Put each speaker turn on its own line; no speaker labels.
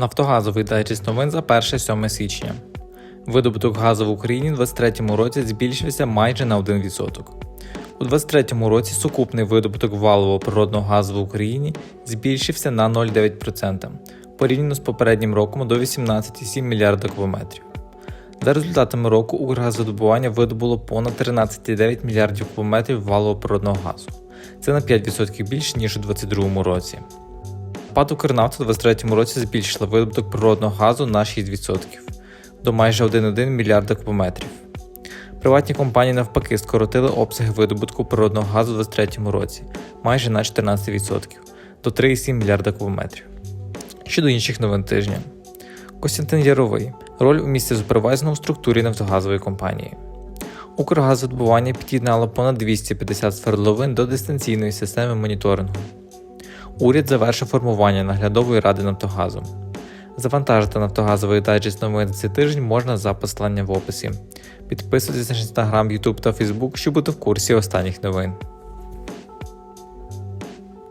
Нафтогазовий дайджест новин за 1-7 січня. Видобуток газу в Україні у 2023 році збільшився майже на 1%. У 2023 році сукупний видобуток валового природного газу в Україні збільшився на 0,9% порівняно з попереднім роком до 18,7 мільярда кубометрів. За результатами року Укргазвидобування видобуло понад 13,9 мільярдів кубометрів валового природного газу. Це на 5% більше, ніж у 2022 році. ПАД «Укрнафта» у 2023 році збільшила видобуток природного газу на 6% до майже 1,1 мільярда кубометрів. Приватні компанії навпаки скоротили обсяги видобутку природного газу у 2023 році майже на 14% до 3,7 мільярда кубометрів. Щодо інших новин тижня. Костянтин Яровий. Роль у місці супервайзерного у структурі нафтогазової компанії. Укргазвидобування під'єднало понад 250 свердловин до дистанційної системи моніторингу. Уряд завершив формування наглядової ради Нафтогазу. Завантажити нафтогазовий дайджест новин цей тиждень можна за посиланням в описі. Підписуйтесь на інстаграм, Ютуб та Фейсбук, щоб бути в курсі останніх новин.